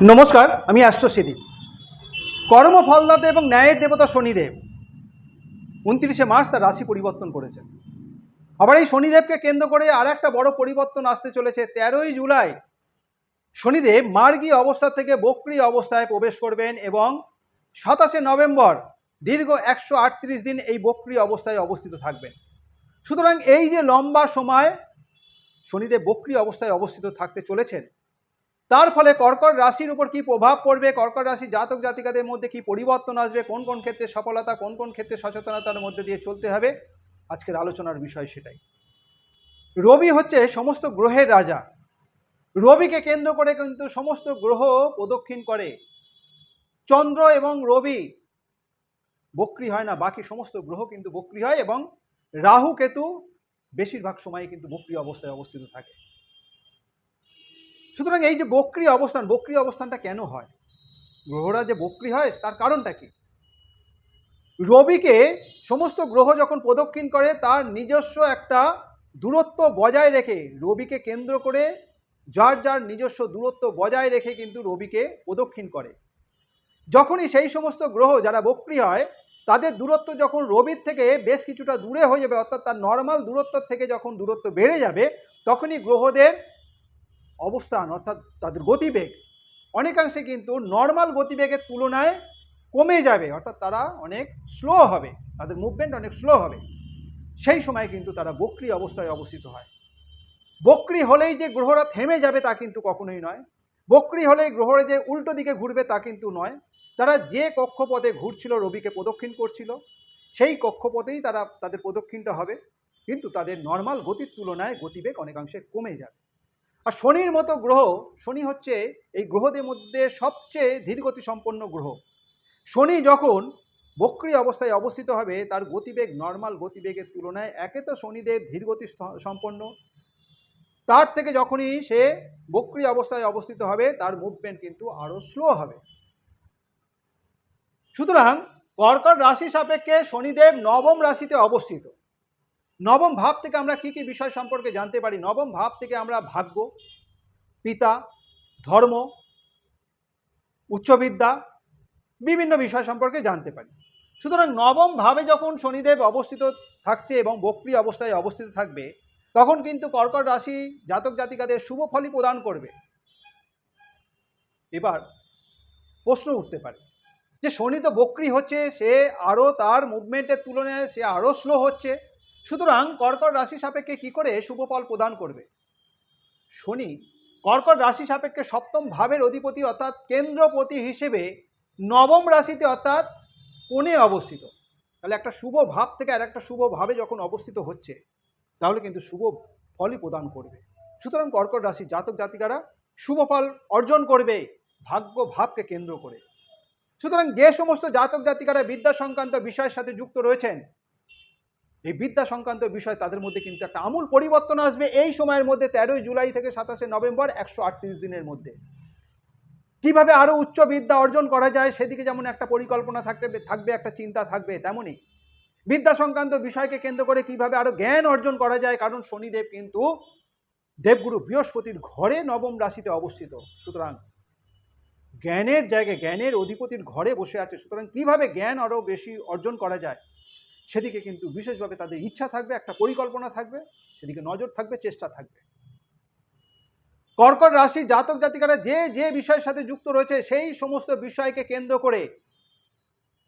নমস্কার, আমি অ্যাস্ট্রোসিদিপ কর্মফলদাতা এবং ন্যায়ের দেবতা শনিদেব উনত্রিশে মার্চ তার রাশি পরিবর্তন করেছেন। আবার এই শনিদেবকে কেন্দ্র করে আর একটা বড় পরিবর্তন আসতে চলেছে। তেরোই জুলাই শনিদেব মার্গী অবস্থা থেকে বক্রি অবস্থায় প্রবেশ করবেন এবং সাতাশে নভেম্বর দীর্ঘ একশো আটত্রিশ দিন এই বক্রি অবস্থায় অবস্থিত থাকবেন। সুতরাং এই যে লম্বা সময় শনিদেব বক্রি অবস্থায় অবস্থিত থাকতে চলেছেন তার ফলে কর্কট রাশির উপর কি প্রভাব পড়বে? কর্কট রাশি জাতক জাতিকাদের মধ্যে কি পরিবর্তন আসবে? কোন কোন ক্ষেত্রে সফলতা, কোন কোন ক্ষেত্রে সচেতনতার মধ্যে দিয়ে চলতে হবে? আজকের আলোচনার বিষয় সেটাই। রবি হচ্ছে সমস্ত গ্রহের রাজা। রবিকে কেন্দ্র করে কিন্তু সমস্ত গ্রহ প্রদক্ষিণ করে। চন্দ্র এবং রবি বক্রি হয় না, বাকি সমস্ত গ্রহ কিন্তু বক্রি হয় এবং রাহু, কেতু বেশিরভাগ সময় কিন্তু বক্রি অবস্থায় অবস্থিত থাকে। সুতরাং এই যে বক্রি অবস্থান, বক্রি অবস্থানটা কেন হয়? গ্রহরা যে বক্রি হয়, তার কারণটা কি? রবিকে সমস্ত গ্রহ যখন প্রদক্ষিণ করে, তার নিজস্ব একটা দূরত্ব বজায় রেখে, রবিকে কেন্দ্র করে, যার যার নিজস্ব দূরত্ব বজায় রেখে কিন্তু রবিকে প্রদক্ষিণ করে। যখনই সেই সমস্ত গ্রহ যারা বক্রি হয়, তাদের দূরত্ব যখন রবির থেকে বেশ কিছুটা দূরে হয়ে যাবে, অর্থাৎ তার নর্মাল দূরত্ব থেকে যখন দূরত্ব বেড়ে যাবে, তখনই গ্রহদের অবস্থান, অর্থাৎ তাদের গতিবেগ, অনেকাংশে কিন্তু নর্মাল গতিবেগের তুলনায় কমে যাবে, অর্থাৎ তারা অনেক স্লো হবে, তাদের মুভমেন্ট অনেক স্লো হবে। সেই সময় কিন্তু তারা বক্রি অবস্থায় অবস্থিত হয়। বক্রি হলেই যে গ্রহরা থেমে যাবে তা কিন্তু কখনোই নয়। বক্রি হলেই গ্রহরা যে উল্টো দিকে ঘুরবে তা কিন্তু নয়। তারা যে কক্ষপথে ঘুরছিল রবিকে প্রদক্ষিণ করছিল, সেই কক্ষপথেই তারা, তাদের প্রদক্ষিণটা হবে। কিন্তু তাদের নর্মাল গতির তুলনায় গতিবেগ অনেকাংশে কমে যাবে। আর শনির মতো গ্রহ, শনি হচ্ছে এই গ্রহদের মধ্যে সবচেয়ে ধীরগতি সম্পন্ন গ্রহ। শনি যখন বক্রি অবস্থায় অবস্থিত হবে, তার গতিবেগ নর্মাল গতিবেগের তুলনায় একে তো শনিদেব ধীরগতি সম্পন্ন তার থেকে যখনই সে বক্রি অবস্থায় অবস্থিত হবে, তার মুভমেন্ট কিন্তু আরও স্লো হবে। সুতরাং কর্কট রাশি সাপেক্ষে শনিদেব নবম রাশিতে অবস্থিত। নবম ভাব থেকে আমরা কি কি বিষয় সম্পর্কে জানতে পারি? নবম ভাব থেকে আমরা ভাগ্য, পিতা, ধর্ম, উচ্চবিদ্যা বিভিন্ন বিষয় সম্পর্কে জানতে পারি। সুতরাং নবম ভাবে যখন শনিদেব অবস্থিত থাকছে এবং বক্রি অবস্থায় অবস্থিত থাকবে, তখন কিন্তু কর্কট রাশি জাতক জাতিকাদের শুভ ফলই প্রদান করবে। এবার প্রশ্ন উঠতে পারে, যে শনি তো বক্রি হচ্ছে, সে আরও তার মুভমেন্টের তুলনায়, সে আরও স্লো হচ্ছে সুতরাং কর্কট রাশি সাপেক্ষে কি করে শুভ ফল প্রদান করবে? শনি, কর্কট রাশি সাপেক্ষে সপ্তম ভাবের অধিপতি অর্থাৎ কেন্দ্রপতি হিসেবে নবম রাশিতে অর্থাৎ কোণে অবস্থিত। তাহলে একটা শুভ ভাব থেকে আর একটা শুভ ভাবে যখন অবস্থিত হচ্ছে, তাহলে কিন্তু শুভ ফলই প্রদান করবে। সুতরাং কর্কট রাশি জাতক জাতিকারা শুভ ফল অর্জন করবে, ভাগ্য ভাবকে কেন্দ্র করে। সুতরাং যে সমস্ত জাতক জাতিকারা বিদ্যা সংক্রান্ত বিষয়ের সাথে যুক্ত রয়েছেন এই বিদ্যা সংক্রান্ত বিষয় তাদের মধ্যে কিন্তু একটা আমূল পরিবর্তন আসবে এই সময়ের মধ্যে তেরোই জুলাই থেকে সাতাশে নভেম্বর একশো আটত্রিশ দিনের মধ্যে। কীভাবে আরও উচ্চ বিদ্যা অর্জন করা যায় সেদিকে যেমন একটা পরিকল্পনা থাকবে থাকবে, একটা চিন্তা থাকবে, তেমনই। বিদ্যা সংক্রান্ত বিষয়কে কেন্দ্র করে কীভাবে আরও জ্ঞান অর্জন করা যায়, কারণ শনিদেব কিন্তু দেবগুরু বৃহস্পতির ঘরে নবম রাশিতে অবস্থিত। সুতরাং জ্ঞানের জায়গায়, জ্ঞানের অধিপতির ঘরে বসে আছে। সুতরাং কীভাবে জ্ঞান আরও বেশি অর্জন করা যায়? সেদিকে কিন্তু বিশেষভাবে তাদের ইচ্ছা থাকবে, একটা পরিকল্পনা থাকবে, সেদিকে নজর থাকবে, চেষ্টা থাকবে। কর্কট রাশি জাতক জাতিকারা যে যে বিষয়ের সাথে যুক্ত রয়েছে, সেই সমস্ত বিষয়কে কেন্দ্র করে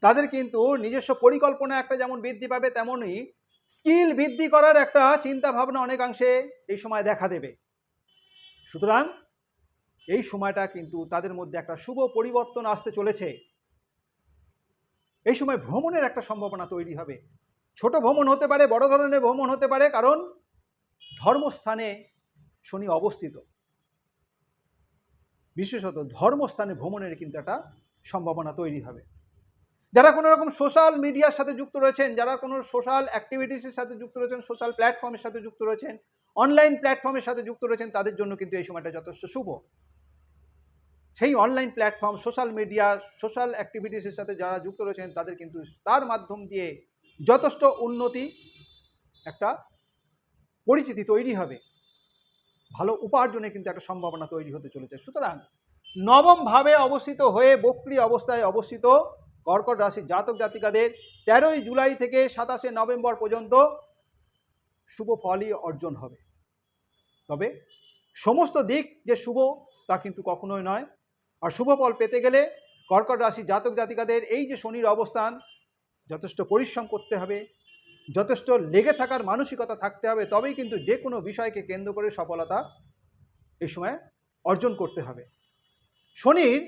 তাদের কিন্তু নিজস্ব পরিকল্পনা একটা যেমন বৃদ্ধি পাবে, তেমনই স্কিল বৃদ্ধি করার একটা চিন্তা ভাবনা অনেকাংশে এই সময় দেখা দেবে। সুতরাং এই সময়টা কিন্তু তাদের মধ্যে একটা শুভ পরিবর্তন আসতে চলেছে। এই সময় ভ্রমণের একটা সম্ভাবনা তৈরি হবে। ছোট ভ্রমণ হতে পারে, বড় ধরনের ভ্রমণ হতে পারে, কারণ ধর্মস্থানে শনি অবস্থিত। বিশেষত ধর্মস্থানে ভ্রমণের কিন্তু একটা সম্ভাবনা তৈরি হবে। যারা কোনো রকম সোশ্যাল মিডিয়ার সাথে যুক্ত রয়েছেন, যারা কোনো সোশ্যাল অ্যাক্টিভিটিসের সাথে যুক্ত রয়েছেন সোশ্যাল প্ল্যাটফর্মের সাথে যুক্ত রয়েছেন অনলাইন প্ল্যাটফর্মের সাথে যুক্ত রয়েছেন, তাদের জন্য কিন্তু এই সময়টা যথেষ্ট শুভ। সেই online platform social media social অ্যাক্টিভিটিসের সাথে যারা যুক্ত রয়েছেন, তাদের কিন্তু তার মাধ্যম দিয়ে যথেষ্ট উন্নতি একটা পরিচিতি তৈরি হবে। ভালো উপার্জনে কিন্তু একটা সম্ভাবনা তৈরি হতে চলেছে। সুতরাং নবম ভাবে অবস্থিত হয়ে বক্রি অবস্থায় অবস্থিত কর্কট রাশির জাতক জাতিকাদের তেরোই জুলাই থেকে সাতাশে নভেম্বর পর্যন্ত শুভ ফলই অর্জন হবে। তবে সমস্ত দিক যে শুভ তা কিন্তু কখনোই নয়। আর শুভ ফল পেতে গেলে কর্কট রাশি জাতক জাতিকাদের এই যে শনির অবস্থান, যথেষ্ট পরিশ্রম করতে হবে, যথেষ্ট লেগে থাকার মানসিকতা থাকতে হবে, তবেই কিন্তু যে কোনো বিষয়কে কেন্দ্র করে সফলতা এই সময় অর্জন করতে হবে। শনির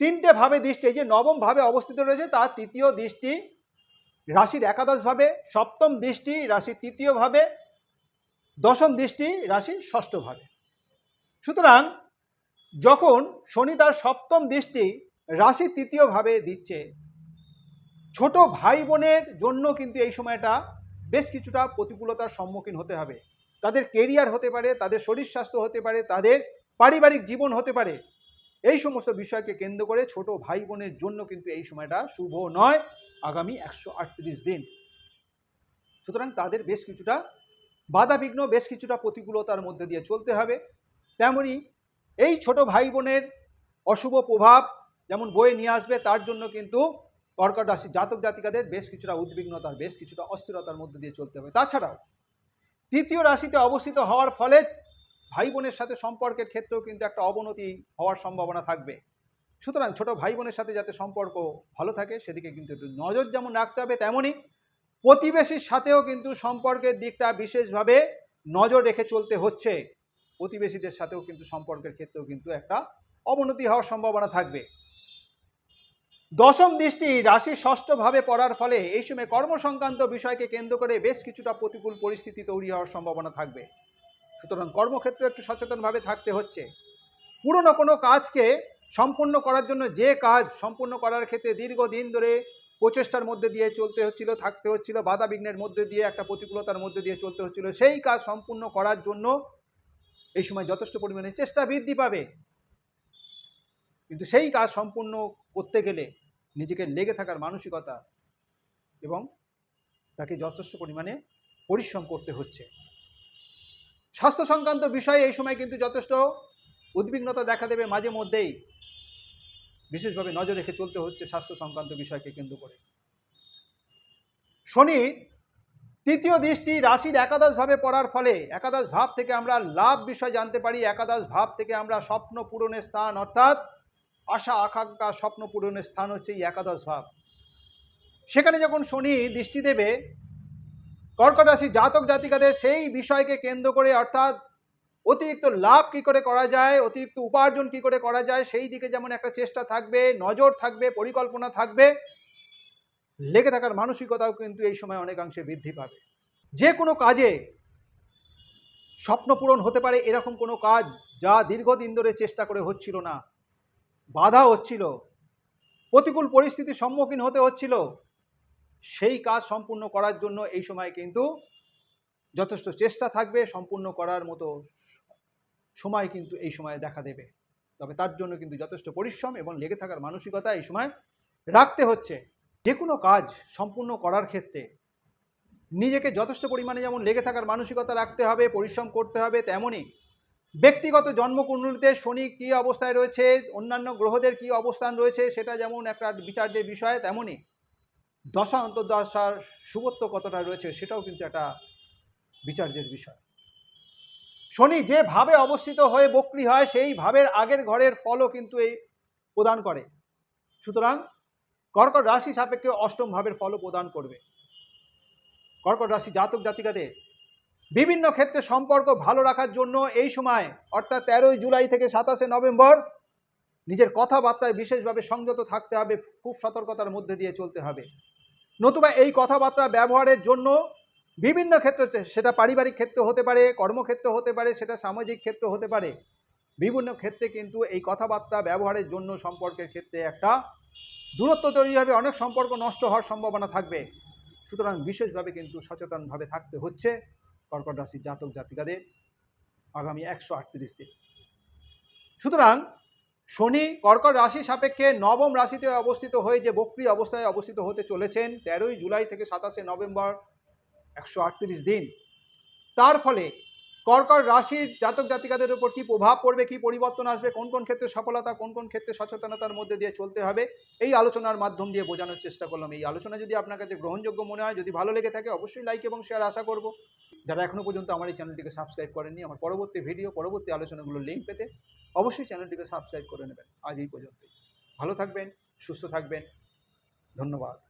তিনটে ভাবে দৃষ্টি, এই যে নবম ভাবে অবস্থিত রয়েছে, তার তৃতীয় দৃষ্টি রাশির একাদশ ভাবে, সপ্তম দৃষ্টি রাশির তৃতীয় ভাবে, দশম দৃষ্টি রাশির ষষ্ঠ ভাবে। সুতরাং যখন শনি তার সপ্তম দৃষ্টি রাশি তৃতীয় ভাবে দিচ্ছে, ছোট ভাই বোনের জন্য কিন্তু এই সময়টা বেশ কিছুটা প্রতিকূলতার সম্মুখীন হতে হবে। তাদের কেরিয়ার হতে পারে, তাদের শরীর স্বাস্থ্য হতে পারে, তাদের পারিবারিক জীবন হতে পারে। এই সমস্ত বিষয়কে কেন্দ্র করে ছোট ভাই বোনের জন্য কিন্তু এই সময়টা শুভ নয়, আগামী একশো আটত্রিশ দিন। সুতরাং তাদের বেশ কিছুটা বাধাবিঘ্ন, বেশ কিছুটা প্রতিকূলতার মধ্যে দিয়ে চলতে হবে। তেমনি এই ছোট ভাই বোনের অশুভ প্রভাব যেমন বয়ে নিয়ে আসবে, তার জন্য কিন্তু কর্কট রাশি জাতক জাতিকাদের বেশ কিছুটা উদ্বিগ্নতার বেশ কিছুটা অস্থিরতার মধ্যে দিয়ে চলতে হবে। তাছাড়াও তৃতীয় রাশিতে অবস্থিত হওয়ার ফলে ভাই বোনের সাথে সম্পর্কের ক্ষেত্রেও কিন্তু একটা অবনতি হওয়ার সম্ভাবনা থাকবে। সুতরাং ছোট ভাই বোনের সাথে যাতে সম্পর্ক ভালো থাকে, সেদিকে কিন্তু একটু নজর যেমন রাখতে হবে তেমনই প্রতিবেশীর সাথেও কিন্তু সম্পর্কের দিকটা বিশেষভাবে নজর রেখে চলতে হচ্ছে। প্রতিবেশীদের সাথেও কিন্তু সম্পর্কের ক্ষেত্রেও কিন্তু একটা অবনতি হওয়ার সম্ভাবনা থাকবে। দশম দৃষ্টি, রাশি ষষ্ঠভাবে পড়ার ফলে এই সময় কর্মসংক্রান্ত বিষয়কে কেন্দ্র করে বেশ কিছুটা প্রতিকূল পরিস্থিতি তৈরি হওয়ার সম্ভাবনা থাকবে। সুতরাং কর্মক্ষেত্রে একটু সচেতনভাবে থাকতে হচ্ছে। পুরনো কোনো কাজকে সম্পূর্ণ করার জন্য যে কাজ সম্পূর্ণ করার ক্ষেত্রে দীর্ঘদিন ধরে প্রচেষ্টার মধ্যে দিয়ে চলতে হচ্ছিল, থাকতে হচ্ছিল বাধা বিঘ্নের মধ্যে দিয়ে, একটা প্রতিকূলতার মধ্যে দিয়ে চলতে হচ্ছিল, সেই কাজ সম্পূর্ণ করার জন্য এই সময় যথেষ্ট পরিমাণে চেষ্টা বৃদ্ধি পাবে। কিন্তু সেই কাজ সম্পূর্ণ করতে গেলে নিজেকে লেগে থাকার মানসিকতা এবং তাকে যথেষ্ট পরিমাণে পরিশ্রম করতে হচ্ছে। স্বাস্থ্য সংক্রান্ত বিষয়ে এই সময় কিন্তু যথেষ্ট উদ্বিগ্নতা দেখা দেবে মাঝে মধ্যেই। বিশেষভাবে নজর রেখে চলতে হচ্ছে স্বাস্থ্য সংক্রান্ত বিষয়কে কেন্দ্র করে। শনি তৃতীয় দৃষ্টি রাশির একাদশ ভাবে পড়ার ফলে একাদশ ভাব থেকে আমরা লাভ বিষয় জানতে পারি। একাদশ ভাব থেকে আমরা স্বপ্ন পূরণের স্থান, অর্থাৎ আশা, আকাঙ্ক্ষা, স্বপ্ন পূরণের স্থান হচ্ছে এই একাদশ ভাব। সেখানে যখন শনি দৃষ্টি দেবে, কর্কট রাশি জাতক জাতিকাদের সেই বিষয়কে কেন্দ্র করে, অর্থাৎ অতিরিক্ত লাভ কি করে করা যায়, অতিরিক্ত উপার্জন কি করে করা যায়, সেই দিকে যেমন একটা চেষ্টা থাকবে, নজর থাকবে, পরিকল্পনা থাকবে লেগে থাকার মানসিকতাও কিন্তু এই সময় অনেকাংশে বৃদ্ধি পাবে। যে কোনো কাজে স্বপ্ন পূরণ হতে পারে এরকম কোনো কাজ যা দীর্ঘদিন ধরে চেষ্টা করে হচ্ছিল না। বাধা হচ্ছিল, প্রতিকূল পরিস্থিতির সম্মুখীন হতে হচ্ছিল। সেই কাজ সম্পূর্ণ করার জন্য এই সময় কিন্তু যথেষ্ট চেষ্টা থাকবে, সম্পূর্ণ করার মতো সময় কিন্তু এই সময় দেখা দেবে। তবে তার জন্য কিন্তু যথেষ্ট পরিশ্রম এবং লেগে থাকার মানসিকতা এই সময় রাখতে হচ্ছে। যে কোনো কাজ সম্পূর্ণ করার ক্ষেত্রে নিজেকে যথেষ্ট পরিমাণে যেমন লেগে থাকার মানসিকতা রাখতে হবে, পরিশ্রম করতে হবে তেমনই ব্যক্তিগত জন্মকুণ্ডলিতে শনি কী অবস্থায় রয়েছে, অন্যান্য গ্রহদের কী অবস্থান রয়েছে, সেটা যেমন একটা বিচার্যের বিষয় তেমনই দশা, অন্তর্দশার শুভত্ব কতটা রয়েছে, সেটাও কিন্তু একটা বিচার্যের বিষয়। শনি যে ভাবে অবস্থিত হয়ে বক্রি হয়, সেই ভাবের আগের ঘরের ফলও কিন্তু এই প্রদান করে। সুতরাং কর্কট রাশি সাপেক্ষে অষ্টম ভাবের ফলও প্রদান করবে। কর্কট রাশি জাতক জাতিকাদের বিভিন্ন ক্ষেত্রে সম্পর্ক ভালো রাখার জন্য এই সময়, অর্থাৎ তেরোই জুলাই থেকে সাতাশে নভেম্বর, নিজের কথাবার্তায় বিশেষভাবে সংযত থাকতে হবে, খুব সতর্কতার মধ্যে দিয়ে চলতে হবে। নতুবা এই কথাবার্তা ব্যবহারের জন্য বিভিন্ন ক্ষেত্রে সেটা পারিবারিক ক্ষেত্র হতে পারে, কর্মক্ষেত্র হতে পারে, সেটা সামাজিক ক্ষেত্র হতে পারে। বিভিন্ন ক্ষেত্রে কিন্তু এই কথাবার্তা ব্যবহারের জন্য সম্পর্কের ক্ষেত্রে একটা দূরত্ব তৈরি হবে, অনেক সম্পর্ক নষ্ট হওয়ার সম্ভাবনা থাকবে। সুতরাং বিশেষভাবে কিন্তু সচেতনভাবে থাকতে হচ্ছে কর্কট রাশির জাতক জাতিকাদের আগামী একশো আটত্রিশ দিন। সুতরাং শনি কর্কট রাশি সাপেক্ষে নবম রাশিতে অবস্থিত হয়ে যে বক্রি অবস্থায় অবস্থিত হতে চলেছেন, তেরোই জুলাই থেকে সাতাশে নভেম্বর একশো আটত্রিশ দিন। তার ফলে কর্কট রাশির জাতক জাতিকাদের উপর কি প্রভাব পড়বে? কি পরিবর্তন আসবে? কোন কোন ক্ষেত্রে সফলতা, কোন কোন ক্ষেত্রে সচেতনতার মধ্যে দিয়ে চলতে হবে? এই আলোচনার মাধ্যম দিয়ে বোঝানোর চেষ্টা করলাম। এই আলোচনা যদি আপনার কাছে গ্রহণযোগ্য মনে হয়, যদি ভালো লেগে থাকে, অবশ্যই লাইক এবং শেয়ার আশা করব। যারা এখনও পর্যন্ত আমার এই চ্যানেলটিকে সাবস্ক্রাইব করেননি, আমার পরবর্তী ভিডিও পরবর্তী আলোচনাগুলোর লিঙ্ক পেতে অবশ্যই চ্যানেলটিকে সাবস্ক্রাইব করে নেবেন। আজ এই পর্যন্তই। ভালো থাকবেন, সুস্থ থাকবেন। ধন্যবাদ।